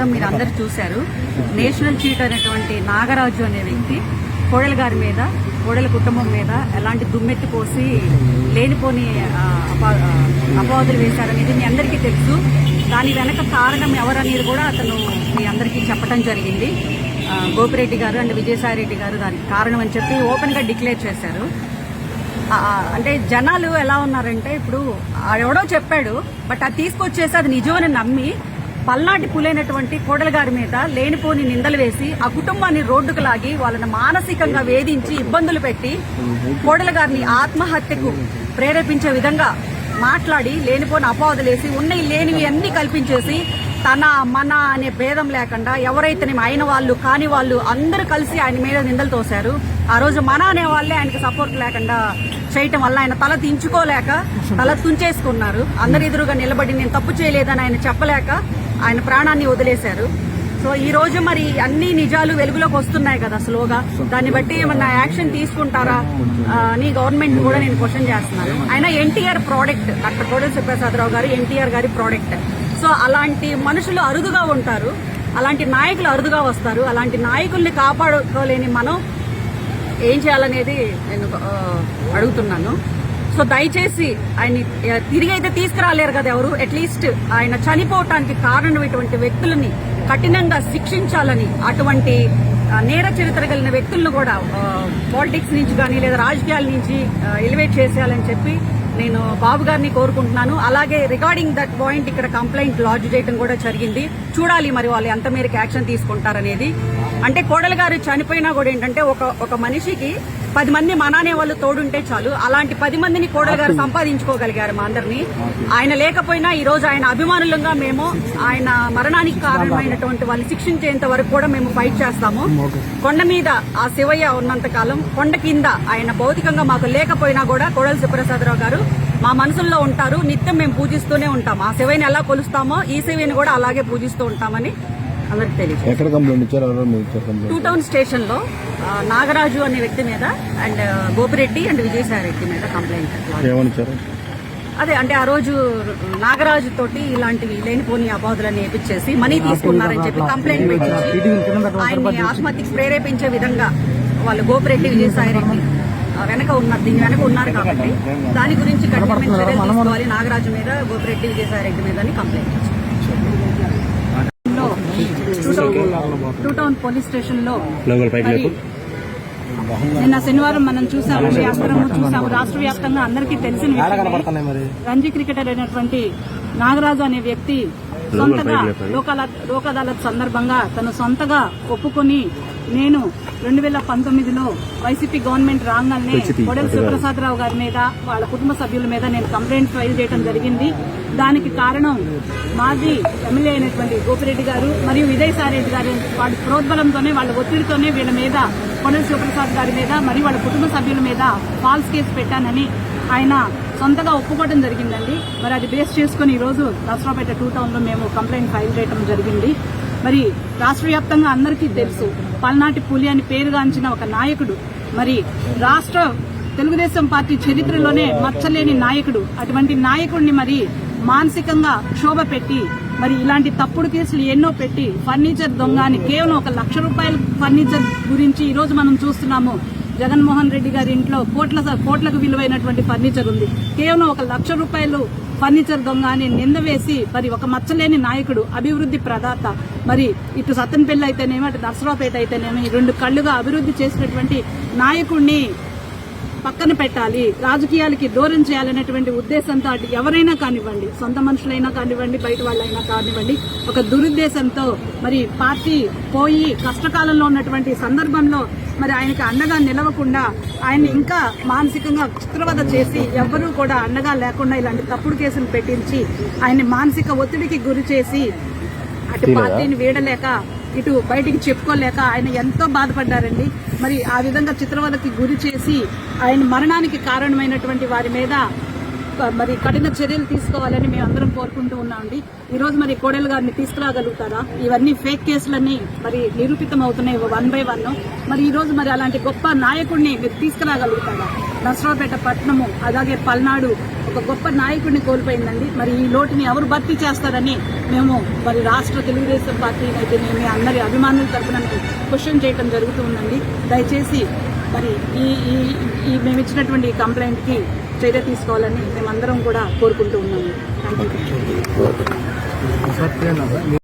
మొత్తం మీరు అందరు చూశారు. నేషనల్ చీట్ అనేటువంటి నాగరాజు అనే వ్యక్తి కోడల గారి మీద కోడల కుటుంబం మీద ఎలాంటి దుమ్మెత్తి పోసి లేనిపోని అపవాదులు వేశారనేది మీ అందరికీ తెలుసు. దాని వెనక కారణం ఎవరనేది కూడా అతను మీ అందరికీ చెప్పడం జరిగింది. గోపిరెడ్డి గారు అండ్ విజయసాయి రెడ్డి గారు దానికి కారణం అని చెప్పి ఓపెన్గా డిక్లేర్ చేశారు. అంటే జనాలు ఎలా ఉన్నారంటే ఇప్పుడు ఎవడో చెప్పాడు బట్ అది తీసుకొచ్చేసి అది నిజమని నమ్మి పల్నాటి పులైనటువంటి కోడల గారి మీద లేనిపోని నిందలు వేసి ఆ కుటుంబాన్ని రోడ్డుకు లాగి వాళ్ళని మానసికంగా వేధించి ఇబ్బందులు పెట్టి కోడల గారిని ఆత్మహత్యకు ప్రేరేపించే విధంగా మాట్లాడి లేనిపోని అపవాదులేసి ఉన్నవి లేనివి అన్ని కల్పించేసి తన మన అనే భేదం లేకుండా ఎవరైతే అయిన వాళ్ళు కాని వాళ్ళు అందరూ కలిసి ఆయన మీద నిందలు తోశారు. ఆ రోజు మన అనే వాళ్ళే ఆయనకు సపోర్ట్ లేకుండా చేయటం వల్ల ఆయన తల దించుకోలేక తల తుంచేసుకున్నారు. అందరి ఎదురుగా నిలబడి నేను తప్పు చేయలేదని ఆయన చెప్పలేక ఆయన ప్రాణాన్ని వదిలేశారు. సో ఈ రోజు మరి అన్ని నిజాలు వెలుగులోకి వస్తున్నాయి కదా స్లోగా. దాన్ని బట్టి ఏమన్నా యాక్షన్ తీసుకుంటారా? అని గవర్నమెంట్ కూడా నేను క్వశ్చన్ చేస్తున్నాను. ఆయన ఎన్టీఆర్ ప్రోడక్ట్ డాక్టర్ కోడెల సుప్రసాదరావు గారు ఎన్టీఆర్ గారి ప్రోడక్ట్. సో అలాంటి మనుషులు అరుదుగా ఉంటారు. అలాంటి నాయకులు అరుదుగా వస్తారు. అలాంటి నాయకుల్ని కాపాడుకోలేని మనం ఏం చేయాలనేది నేను అడుగుతున్నాను. సో దయచేసి ఆయన తిరిగి అయితే తీసుకురాలేరు కదా ఎవరు? అట్లీస్ట్ ఆయన చనిపోవటానికి కారణమైనటువంటి వ్యక్తులని కఠినంగా శిక్షించాలని అటువంటి నేర చరిత్ర కలిగిన వ్యక్తులను కూడా పాలిటిక్స్ నుంచి కానీ లేదా రాజకీయాల నుంచి ఎలివేట్ చేసేయాలని చెప్పి నేను బాబు గారిని కోరుకుంటున్నాను. అలాగే రిగార్డింగ్ దట్ పాయింట్ ఇక్కడ కంప్లైంట్ లాడ్జ్ చేయడం కూడా జరిగింది. చూడాలి మరి వాళ్ళు ఎంత మేరకు యాక్షన్ తీసుకుంటారనేది. అంటే కోడలు గారు చనిపోయినా కూడా ఏంటంటే ఒక ఒక మనిషికి పది మంది మనానే వాళ్ళు తోడుంటే చాలు. అలాంటి పది మందిని కోడలు గారు సంపాదించుకోగలిగారు మా అందరినీ. ఆయన లేకపోయినా ఈ రోజు ఆయన అభిమానులంగా మేము ఆయన మరణానికి కారణమైనటువంటి వాళ్ళు శిక్షించేంత వరకు కూడా మేము ఫైట్ చేస్తాము. కొండ మీద ఆ శివయ్య ఉన్నంత కాలం కొండ కింద ఆయన భౌతికంగా మాకు లేకపోయినా కూడా కోడల సుప్రసాదరావు గారు మా మనసుల్లో ఉంటారు. నిత్యం మేము పూజిస్తూనే ఉంటాం. ఆ శివయ్యని ఎలా కొలుస్తామో ఈ శివయ్యని కూడా అలాగే పూజిస్తూ ఉంటామని అందరికి తెలియదు టూ టౌన్ స్టేషన్లో నాగరాజు అనే వ్యక్తి మీద అండ్ గోపిరెడ్డి అండ్ విజయసాయి రెడ్డి మీద కంప్లైంట్ అదే అంటే ఆ రోజు నాగరాజు తోటి ఇలాంటివి లేనిపోని అబాధులని వేపించేసి మనీ తీసుకున్నారని చెప్పి కంప్లైంట్ పెట్టించి ఆయన్ని ఆత్మహత్యకి ప్రేరేపించే విధంగా వాళ్ళు గోపిరెడ్డి విజయసాయి రెడ్డి వెనక ఉన్నారు దీని వెనక ఉన్నారు కాబట్టి దాని గురించి కఠినమైన చర్యలు తీసుకోవాలి. నాగరాజు మీద గోపిరెడ్డి విజయసాయి రెడ్డి మీద అని కంప్లైంట్ ఇచ్చారు టూ టౌన్- పోలీస్ స్టేషన్లో నిన్న శనివారం మనం చూసామండి అక్రమం చూసాము రాష్ట్ర వ్యాప్తంగా అందరికీ తెలిసిన. రంజీ క్రికెటర్ అయినటువంటి నాగరాజు అనే వ్యక్తి సొంతగా లోక్ అదాలత్ లోక్ అదాలత్ సందర్భంగా తను సొంతగా ఒప్పుకొని నేను రెండు వేల పంతొమ్మిదిలో వైసీపీ గవర్నమెంట్ రాగానే కొడెల సుప్రసాదరావు గారి. మీద వాళ్ళ కుటుంబ సభ్యుల మీద నేను కంప్లైంట్ ఫైల్ చేయడం జరిగింది. దానికి కారణం మాజీ ఎమ్మెల్యే అయినటువంటి గోపిరెడ్డి గారు మరియు విజయసాయి రెడ్డి గారు. వాళ్ళ ప్రోద్బలంతోనే వాళ్ళ ఒత్తిడితోనే వీళ్ళ మీద కొడెల శివప్రసాద్ గారి మీద మరియు వాళ్ళ కుటుంబ సభ్యుల మీద ఫాల్స్ కేసు పెట్టానని ఆయన సొంతగా ఒప్పుకోవడం జరిగిందండి. మరి అది బేస్ చేసుకుని ఈ రోజు నర్సరావుపేట టూ టౌన్లో మేము కంప్లైంట్ ఫైల్ చేయడం జరిగింది. మరి రాష్ట్ర వ్యాప్తంగా అందరికీ తెలుసు. పల్నాటి పులి అని పేరుగాంచిన ఒక నాయకుడు. మరి రాష్ట్ర తెలుగుదేశం పార్టీ చరిత్రలోనే మచ్చలేని నాయకుడు. అటువంటి నాయకుడిని మరి మానసికంగా క్షోభ పెట్టి మరి ఇలాంటి తప్పుడు కేసులు ఎన్నో పెట్టి ఫర్నిచర్ దొంగ అని కేవలం ఒక లక్ష రూపాయల ఫర్నిచర్ గురించి ఈ రోజు మనం చూస్తున్నాము. జగన్మోహన్ రెడ్డి గారి ఇంట్లో కోట్ల కోట్లకు విలువైనటువంటి ఫర్నిచర్ ఉంది. కేవలం ఒక లక్ష రూపాయలు ఫర్నిచర్ దొంగ అని నింద వేసి మరి ఒక మచ్చలేని నాయకుడు అభివృద్ధి ప్రదాత. మరి ఇటు సత్తెనపల్లి అయితేనేమి అటు నర్సరావుపేట అయితేనేమి రెండు కళ్ళుగా అభివృద్ధి చేసినటువంటి నాయకుడిని పక్కన పెట్టాలి రాజకీయాలకి దూరం చేయాలనేటువంటి ఉద్దేశంతో అటు ఎవరైనా కానివ్వండి సొంత మనుషులైనా కానివ్వండి బయట వాళ్ళైనా కానివ్వండి ఒక దురుద్దేశంతో మరి పార్టీ పోయి కష్టకాలంలో ఉన్నటువంటి సందర్భంలో మరి ఆయనకి అండగా నిలవకుండా ఆయన ఇంకా మానసికంగా చిత్రవద చేసి ఎవ్వరూ కూడా అండగా లేకుండా ఇలాంటి తప్పుడు కేసులు పెట్టించి ఆయన్ని మానసిక ఒత్తిడికి గురి చేసి అటు పార్టీని వీడలేక ఇటు బయటికి చెప్పుకోలేక ఆయన ఎంతో బాధపడ్డారండి. మరి ఆ విధంగా చిత్రవదకి గురి చేసి ఆయన మరణానికి కారణమైనటువంటి వారి మీద మరి కఠిన చర్యలు తీసుకోవాలని మేము అందరం కోరుకుంటూ ఉన్నామండి. అండి ఈరోజు మరి కోడెల గారిని తీసుకురాగలుగుతారా? ఇవన్నీ ఫేక్ కేసులన్నీ మరి నిరూపితం అవుతున్నాయి వన్ బై వన్ మరి ఈ రోజు మరి అలాంటి గొప్ప నాయకుడిని మీరు తీసుకురాగలుగుతారా? నర్సరావుపేట పట్టణము అలాగే పల్నాడు ఒక గొప్ప నాయకుడిని కోల్పోయిందండి. మరి ఈ లోటుని ఎవరు భర్తీ చేస్తారని మేము మరి రాష్ట్ర తెలుగుదేశం పార్టీని అయితే మేము అందరి అభిమానుల తరఫున క్వశ్చన్ చేయడం జరుగుతూ ఉందండి. దయచేసి మరి ఈ ఈ ఈ మేము ఇచ్చినటువంటి కంప్లైంట్కి చర్య తీసుకోవాలని మేమందరం కూడా కోరుకుంటూ ఉన్నాము. Thank you